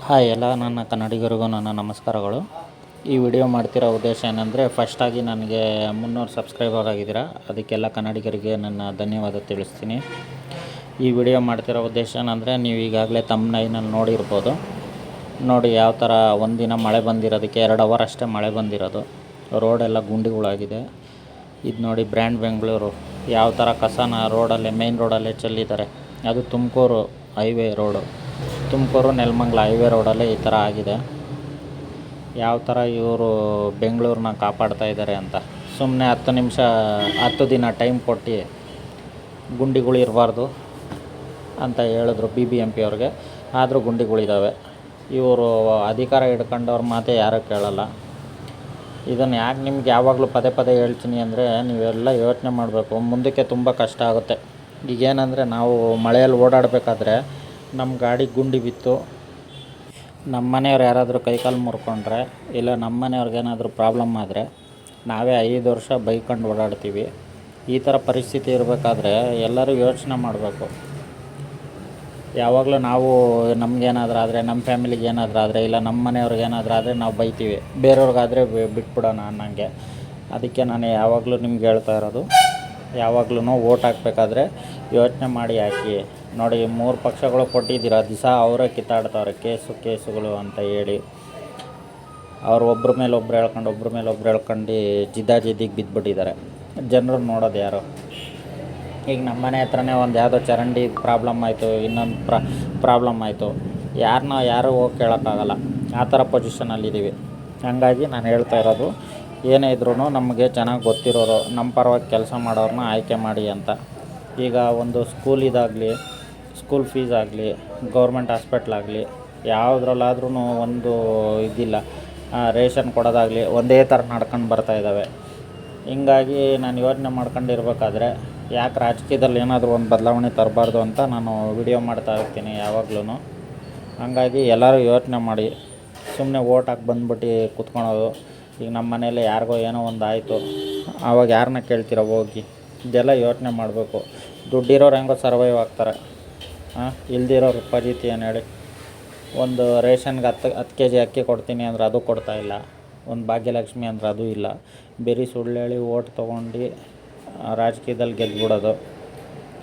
Hi ಎಲ್ಲ ನನ್ನ ಕನ್ನಡಿಗರಿಗೂ ನನ್ನ ನಮಸ್ಕಾರಗಳು. ಈ ವಿಡಿಯೋ ಮಾಡ್ತಿರೋ ಉದ್ದೇಶ ಏನಂದರೆ ಫಸ್ಟಾಗಿ ನನಗೆ ಮುನ್ನೂರು ಸಬ್ಸ್ಕ್ರೈಬರ್ ಆಗಿದ್ದೀರಾ. ಅದಕ್ಕೆಲ್ಲ ಕನ್ನಡಿಗರಿಗೆ ನನ್ನ ಧನ್ಯವಾದ ತಿಳಿಸ್ತೀನಿ. ಈ ವಿಡಿಯೋ ಮಾಡ್ತಿರೋ ಉದ್ದೇಶ ಏನಂದರೆ, ನೀವು ಈಗಾಗಲೇ ತಮ್ಮ ನೈನಲ್ಲಿ ನೋಡಿರ್ಬೋದು. ನೋಡಿ ಯಾವ ಥರ ಒಂದಿನ ಮಳೆ ಬಂದಿರೋದಕ್ಕೆ ಎರಡು ಅವರ್ ಅಷ್ಟೇ ಮಳೆ ಬಂದಿರೋದು. ರೋಡೆಲ್ಲ ಗುಂಡಿಗಳಾಗಿದೆ. ಇದು ನೋಡಿ ಬ್ರ್ಯಾಂಡ್ ಬೆಂಗಳೂರು. ಯಾವ ಥರ ಕಸನ ರೋಡಲ್ಲೇ ಮೇನ್ ರೋಡಲ್ಲೇ ಚೆಲ್ಲಿದ್ದಾರೆ. ಅದು Tumakuru highway road Tumakuru, Nelamangala highway ರೋಡಲ್ಲೇ ಈ ಥರ ಆಗಿದೆ. ಯಾವ ಥರ ಇವರು ಬೆಂಗಳೂರನ್ನ ಕಾಪಾಡ್ತಾ ಇದ್ದಾರೆ ಅಂತ. ಸುಮ್ಮನೆ ಹತ್ತು ನಿಮಿಷ, ಹತ್ತು ದಿನ ಟೈಮ್ ಕೊಟ್ಟು ಗುಂಡಿಗಳು ಇರಬಾರ್ದು ಅಂತ ಹೇಳಿದ್ರು ಬಿ ಬಿ ಎಂ ಪಿ ಅವ್ರಿಗೆ. ಆದರೂ ಗುಂಡಿಗಳಿದ್ದಾವೆ ಇವರು ಅಧಿಕಾರ ಹಿಡ್ಕೊಂಡವ್ರ ಮಾತೇ ಯಾರೂ ಕೇಳಲ್ಲ. ಇದನ್ನು ಯಾಕೆ ನಿಮ್ಗೆ ಯಾವಾಗಲೂ ಪದೇ ಪದೇ ಹೇಳ್ತೀನಿ ಅಂದರೆ ನೀವೆಲ್ಲ ಯೋಚನೆ ಮಾಡಬೇಕು. ಮುಂದಕ್ಕೆ ತುಂಬ ಕಷ್ಟ ಆಗುತ್ತೆ. ಈಗೇನಂದರೆ ನಾವು ಮಳೆಯಲ್ಲಿ ಓಡಾಡಬೇಕಾದ್ರೆ ನಮ್ಮ ಗಾಡಿ ಗುಂಡಿ ಬಿತ್ತು. ನಮ್ಮ ಮನೆಯವ್ರು ಯಾರಾದರೂ ಕೈಕಾಲು ಮುರ್ಕೊಂಡ್ರೆ, ಇಲ್ಲ ನಮ್ಮ ಮನೆಯವ್ರಿಗೆ ಏನಾದರೂ ಪ್ರಾಬ್ಲಮ್ ಆದರೆ ನಾವೇ ಐದು ವರ್ಷ ಬೈಕೊಂಡು ಓಡಾಡ್ತೀವಿ. ಈ ಥರ ಪರಿಸ್ಥಿತಿ ಇರಬೇಕಾದ್ರೆ ಎಲ್ಲರೂ ಯೋಚನೆ ಮಾಡಬೇಕು. ಯಾವಾಗಲೂ ನಾವು ನಮಗೇನಾದ್ರೂ ಆದರೆ ನಮ್ಮ ಫ್ಯಾಮಿಲಿಗೆ ಏನಾದರೂ ಆದರೆ, ಇಲ್ಲ ನಮ್ಮ ಮನೆಯವ್ರಿಗೆ ಏನಾದರೂ ಆದರೆ ನಾವು ಬೈತೀವಿ. ಬೇರೆಯವ್ರಿಗಾದರೆ ಬಿಟ್ಬಿಡೋಣ ಅನ್ನಂಗೆ. ಅದಕ್ಕೆ ನಾನು ಯಾವಾಗಲೂ ನಿಮ್ಗೆ ಹೇಳ್ತಾ ಇರೋದು. ಯಾವಾಗ್ಲೂ ಓಟ್ ಹಾಕಬೇಕಾದ್ರೆ ಯೋಚನೆ ಮಾಡಿ ಹಾಕಿ. ನೋಡಿ, ಮೂರು ಪಕ್ಷಗಳು ಕೊಟ್ಟಿದ್ದೀರ? ದಿವಸ ಅವರೇ ಕಿತ್ತಾಡ್ತಾವ್ರೆ ಕೇಸು ಕೇಸುಗಳು ಅಂತ ಹೇಳಿ. ಅವ್ರು ಒಬ್ರ ಮೇಲೆ ಒಬ್ರು ಹೇಳ್ಕೊಂಡು, ಒಬ್ರ ಮೇಲೆ ಒಬ್ರು ಹೇಳ್ಕೊಂಡು ಜಿದ್ದಾಜಿದ್ದಿಗೆ ಬಿದ್ದುಬಿಟ್ಟಿದ್ದಾರೆ ಜನರು ನೋಡೋದು ಯಾರು? ಈಗ ನಮ್ಮ ಮನೆ ಹತ್ರನೇ ಒಂದು ಯಾವುದೋ ಚರಂಡಿ ಪ್ರಾಬ್ಲಮ್ ಆಯಿತು, ಇನ್ನೊಂದು ಪ್ರ, ಪ್ರಾಬ್ಲಮ್ ಆಯಿತು. ಯಾರನ್ನ ಯಾರೂ ಹೋಗಿ ಕೇಳೋಕ್ಕಾಗಲ್ಲ. ಆ ಥರ ಪೊಸಿಷನಲ್ಲಿದ್ದೀವಿ ಹಾಗಾಗಿ ನಾನು ಹೇಳ್ತಾ ಇರೋದು, ಏನೇ ಇದ್ರೂ ನಮಗೆ ಚೆನ್ನಾಗಿ ಗೊತ್ತಿರೋರು ನಮ್ಮ ಪರವಾಗಿ ಕೆಲಸ ಮಾಡೋರನ್ನ ಆಯ್ಕೆ ಮಾಡಿ ಅಂತ. ಈಗ ಒಂದು ಸ್ಕೂಲ್ ಇದಾಗಲಿ ಸ್ಕೂಲ್ ಫೀಸ್ ಆಗಲಿ ಗೌರ್ಮೆಂಟ್ ಹಾಸ್ಪಿಟ್ಲಾಗಲಿ ಯಾವುದ್ರಲ್ಲಾದ್ರೂ ಒಂದು ಇದಿಲ್ಲ. ರೇಷನ್ ಕೊಡೋದಾಗಲಿ ಒಂದೇ ಥರ ನಡ್ಕೊಂಡು ಬರ್ತಾ ಇದ್ದಾವೆ ಹಿಂಗಾಗಿ ನಾನು ಯೋಚನೆ ಮಾಡ್ಕೊಂಡಿರ್ಬೇಕಾದ್ರೆ ಯಾಕೆ ರಾಜಕೀಯದಲ್ಲಿ ಏನಾದರೂ ಒಂದು ಬದಲಾವಣೆ ತರಬಾರ್ದು ಅಂತ ನಾನು ವಿಡಿಯೋ ಮಾಡ್ತಾ ಇರ್ತೀನಿ ಯಾವಾಗ್ಲೂ ಹಾಗಾಗಿ ಎಲ್ಲರೂ ಯೋಚನೆ ಮಾಡಿ ಸುಮ್ಮನೆ ಓಟ್ ಹಾಕಿ ಬಂದ್ಬಿಟ್ಟು ಕುತ್ಕೊಳೋದು. ಈಗ ನಮ್ಮ ಮನೇಲಿ ಯಾರಿಗೋ ಏನೋ ಒಂದು ಆಯಿತು ಆವಾಗ ಯಾರನ್ನ ಕೇಳ್ತೀರ ಹೋಗಿ, ಇದೆಲ್ಲ ಯೋಚನೆ ಮಾಡಬೇಕು. ದುಡ್ಡಿರೋರು ಹೆಂಗೋ ಸರ್ವೈವ್ ಆಗ್ತಾರೆ. ಹಾಂ ಇಲ್ದಿರೋರು ಫಜೀತಿ ಏನು ಹೇಳಿ. ಒಂದು ರೇಷನ್ಗೆ ಹತ್ತು ಹತ್ತು ಕೆ ಜಿ ಅಕ್ಕಿ ಕೊಡ್ತೀನಿ ಅಂದ್ರೆ ಅದು ಕೊಡ್ತಾ ಇಲ್ಲ. ಒಂದು ಭಾಗ್ಯಲಕ್ಷ್ಮಿ ಅಂದ್ರೆ ಅದು ಇಲ್ಲ. ಬರೀ ಸುಳ್ಳು ಹೇಳಿ ಓಟ್ ತೊಗೊಂಡು ರಾಜಕೀಯದಲ್ಲಿ ಗೆದ್ಬಿಡೋದು.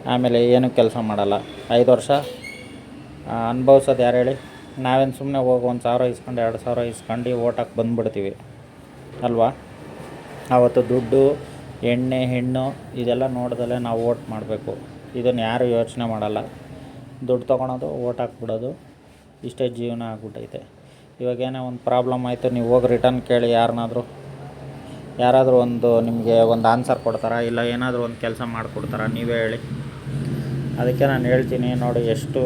ಆಮೇಲೆ ಏನೂ ಕೆಲಸ ಮಾಡಲ್ಲ. ಐದು ವರ್ಷ. ಅನುಭವ್ಸೋದು ಯಾರು ಹೇಳಿ? ನಾವೇನು ಸುಮ್ಮನೆ ಹೋಗಿ ಒಂದು ಸಾವಿರ ಇಸ್ಕೊಂಡು, ಎರಡು ಸಾವಿರ ಇಸ್ಕೊಂಡು ಓಟ್ ಹಾಕಿ ಬಂದುಬಿಡ್ತೀವಿ. ಅಲ್ವಾ? ಆವತ್ತು ದುಡ್ಡು, ಎಣ್ಣೆ, ಹೆಣ್ಣು, ಇದೆಲ್ಲ ನೋಡ್ದಲೇ ನಾವು ಓಟ್ ಮಾಡಬೇಕು. ಇದನ್ನು ಯಾರೂ ಯೋಚನೆ ಮಾಡಲ್ಲ. ದುಡ್ಡು ತೊಗೊಳೋದು, ಓಟ್ ಹಾಕ್ಬಿಡೋದು, ಇಷ್ಟೇ ಜೀವನ ಆಗ್ಬಿಟ್ಟೈತೆ. ಇವಾಗ ಏನೋ ಒಂದು ಪ್ರಾಬ್ಲಮ್ ಆಯಿತು, ನೀವು ಹೋಗಿ ರಿಟರ್ನ್ ಕೇಳಿ ಯಾರನ್ನಾದ್ರೂ. ಯಾರಾದರೂ ಒಂದು ನಿಮಗೆ ಒಂದು ಆನ್ಸರ್ ಕೊಡ್ತಾರಾ? ಇಲ್ಲ ಏನಾದರೂ ಒಂದು ಕೆಲಸ ಮಾಡಿಕೊಡ್ತಾರಾ? ನೀವೇ ಹೇಳಿ. ಅದಕ್ಕೆ ನಾನು ಹೇಳ್ತೀನಿ, ನೋಡಿ ಎಷ್ಟು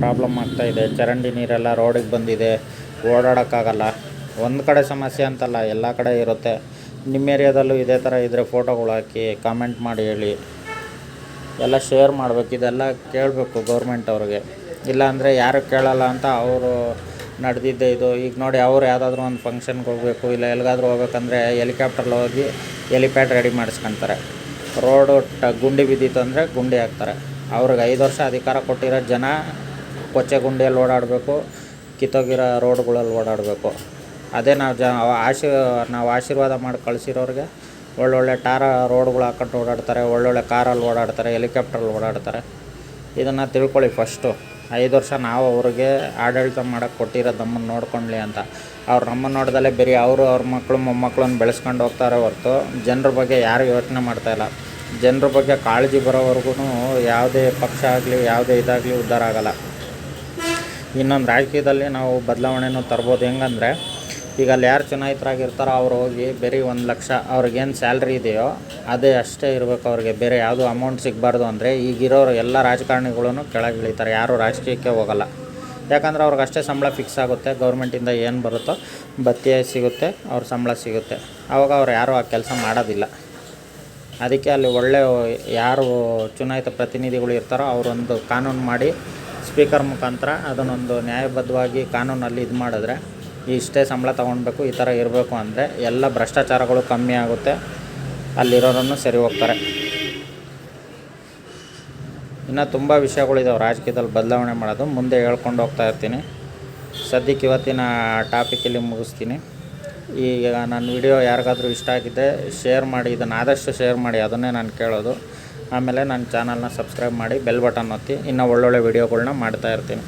ಪ್ರಾಬ್ಲಮ್ ಆಗ್ತಾಯಿದೆ ಚರಂಡಿ ನೀರೆಲ್ಲ ರೋಡಿಗೆ ಬಂದಿದೆ, ಓಡಾಡೋಕ್ಕಾಗಲ್ಲ. ಒಂದು ಕಡೆ ಸಮಸ್ಯೆ ಅಂತಲ್ಲ, ಎಲ್ಲ ಕಡೆ ಇರುತ್ತೆ. ನಿಮ್ಮ ಏರಿಯಾದಲ್ಲೂ ಇದೇ ಥರ ಇದ್ದರೆ ಫೋಟೋಗಳು ಹಾಕಿ ಕಾಮೆಂಟ್ ಮಾಡಿ ಹೇಳಿ. ಎಲ್ಲ ಶೇರ್ ಮಾಡಬೇಕು, ಇದೆಲ್ಲ ಕೇಳಬೇಕು ಗೌರ್ಮೆಂಟ್ ಅವ್ರಿಗೆ. ಇಲ್ಲಾಂದರೆ ಯಾರು ಕೇಳಲ್ಲ ಅಂತ ಅವರು ನಡೆದಿದ್ದೆ ಇದು. ಈಗ ನೋಡಿ ಅವ್ರು ಯಾವುದಾದ್ರೂ ಒಂದು ಫಂಕ್ಷನ್ಗೆ ಹೋಗಬೇಕು, ಇಲ್ಲ ಎಲ್ಲಿಗಾದ್ರೂ ಹೋಗ್ಬೇಕಂದ್ರೆ ಹೆಲಿಕಾಪ್ಟ್ರಲ್ಲಿ ಹೋಗಿ ಹೆಲಿಪ್ಯಾಡ್ ರೆಡಿ ಮಾಡಿಸ್ಕೊಂತಾರೆ. ರೋಡು ಟ ಗುಂಡಿ ಬಿದ್ದಿತ್ತು ಅಂದರೆ ಗುಂಡಿ ಹಾಕ್ತಾರೆ. ಅವ್ರಿಗೆ ಐದು ವರ್ಷ ಅಧಿಕಾರ ಕೊಟ್ಟಿರೋ ಜನ ಕೊಚ್ಚೆ ಗುಂಡಿಯಲ್ಲಿ ಓಡಾಡಬೇಕು, ಕಿತ್ತೋಗಿರೋ ರೋಡ್ಗಳಲ್ಲಿ ಓಡಾಡಬೇಕು. ಅದೇ ನಾವು ಜ ಆಶೀ ನಾವು ಆಶೀರ್ವಾದ ಮಾಡಿ ಕಳಿಸಿರೋರಿಗೆ ಒಳ್ಳೊಳ್ಳೆ ಟಾರ ರೋಡ್ಗಳು ಹಾಕೊಂಡು ಓಡಾಡ್ತಾರೆ, ಒಳ್ಳೊಳ್ಳೆ ಕಾರಲ್ಲಿ ಓಡಾಡ್ತಾರೆ ಹೆಲಿಕಾಪ್ಟ್ರಲ್ಲಿ ಓಡಾಡ್ತಾರೆ. ಇದನ್ನು ತಿಳ್ಕೊಳ್ಳಿ ಫಸ್ಟು. ಐದು ವರ್ಷ ನಾವು ಅವ್ರಿಗೆ ಆಡಳಿತ ಮಾಡೋಕ್ಕೆ ಕೊಟ್ಟಿರೋ ನಮ್ಮನ್ನು ನೋಡ್ಕೊಳ್ಳಿ ಅಂತ. ಅವ್ರು ನಮ್ಮನ್ನು ನೋಡ್ದಲೇ ಬೇರೆ ಅವರು ಅವ್ರ ಮಕ್ಕಳು ಮೊಮ್ಮಕ್ಕಳನ್ನು ಬೆಳೆಸ್ಕೊಂಡು ಹೋಗ್ತಾರೆ ಹೊರತು ಜನರ ಬಗ್ಗೆ ಯಾರು ಯೋಚನೆ ಮಾಡ್ತಾಯಿಲ್ಲ ಜನರ ಬಗ್ಗೆ ಕಾಳಜಿ ಬರೋವರೆಗೂ ಯಾವುದೇ ಪಕ್ಷ ಆಗಲಿ, ಯಾವುದೇ ಇದಾಗಲಿ ಉದ್ಧಾರ ಆಗೋಲ್ಲ. ಇನ್ನೊಂದು ರಾಜಕೀಯದಲ್ಲಿ ನಾವು ಬದಲಾವಣೆನೂ ತರ್ಬೋದು ಹೆಂಗಂದರೆ ಈಗ ಅಲ್ಲಿ ಯಾರು ಚುನಾಯಿತರಾಗಿರ್ತಾರೋ ಅವ್ರು ಹೋಗಿ ಬರೀ ಒಂದು ಲಕ್ಷ ಅವ್ರಿಗೇನು ಸ್ಯಾಲ್ರಿ ಇದೆಯೋ ಅದೇ ಅಷ್ಟೇ ಇರಬೇಕು ಅವ್ರಿಗೆ. ಬೇರೆ ಯಾವುದೂ ಅಮೌಂಟ್ ಸಿಗಬಾರ್ದು ಅಂದರೆ ಈಗಿರೋರು ಎಲ್ಲ ರಾಜಕಾರಣಿಗಳೂ ಕೆಳಗೆ ಇಳಿತಾರೆ. ಯಾರೂ ರಾಜಕೀಯಕ್ಕೆ ಹೋಗಲ್ಲ. ಯಾಕಂದರೆ ಅವ್ರಿಗೆ ಅಷ್ಟೇ ಸಂಬಳ ಫಿಕ್ಸ್ ಆಗುತ್ತೆ. ಗೌರ್ಮೆಂಟಿಂದ ಏನು ಬರುತ್ತೋ ಭತ್ಯೆ ಸಿಗುತ್ತೆ, ಅವ್ರ ಸಂಬಳ ಸಿಗುತ್ತೆ. ಆವಾಗ ಅವ್ರು ಯಾರೂ ಆ ಕೆಲಸ ಮಾಡೋದಿಲ್ಲ. ಅದಕ್ಕೆ ಅಲ್ಲಿ ಒಳ್ಳೆ ಯಾರು ಚುನಾಯಿತ ಪ್ರತಿನಿಧಿಗಳು ಇರ್ತಾರೋ ಅವರೊಂದು ಕಾನೂನು ಮಾಡಿ ಸ್ಪೀಕರ್ ಮುಖಾಂತರ ಅದನ್ನೊಂದು ನ್ಯಾಯಬದ್ಧವಾಗಿ ಕಾನೂನಲ್ಲಿ ಇದು ಮಾಡಿದ್ರೆ ಇಷ್ಟೇ ಸಂಬಳ ತೊಗೊಳ್ಬೇಕು ಈ ಥರ ಇರಬೇಕು ಅಂದರೆ ಎಲ್ಲ ಭ್ರಷ್ಟಾಚಾರಗಳು ಕಮ್ಮಿ ಆಗುತ್ತೆ. ಅಲ್ಲಿರೋರನ್ನು ಸರಿ ಹೋಗ್ತಾರೆ. ಇನ್ನು ತುಂಬ ವಿಷಯಗಳಿದಾವೆ ರಾಜಕೀಯದಲ್ಲಿ ಬದಲಾವಣೆ ಮಾಡೋದು. ಮುಂದೆ ಹೇಳ್ಕೊಂಡು ಹೋಗ್ತಾ ಇರ್ತೀನಿ. ಸದ್ಯಕ್ಕೆ ಇವತ್ತಿನ ಟಾಪಿಕ್ ಇಲ್ಲಿ ಮುಗಿಸ್ತೀನಿ. ಈಗ ನನ್ನ ವಿಡಿಯೋ ಯಾರಿಗಾದರೂ ಇಷ್ಟ ಆಗಿದ್ದೆ ಶೇರ್ ಮಾಡಿ, ಇದನ್ನು ಆದಷ್ಟು ಶೇರ್ ಮಾಡಿ, ಅದನ್ನೇ ನಾನು ಕೇಳೋದು. ಆಮೇಲೆ ನನ್ನ ಚಾನಲ್ನ ಸಬ್ಸ್ಕ್ರೈಬ್ ಮಾಡಿ ಬೆಲ್ ಬಟನ್ ಒತ್ತಿ. ಇನ್ನೂ ಒಳ್ಳೊಳ್ಳೆ ವಿಡಿಯೋಗಳ್ನ ಮಾಡ್ತಾ ಇರ್ತೀನಿ.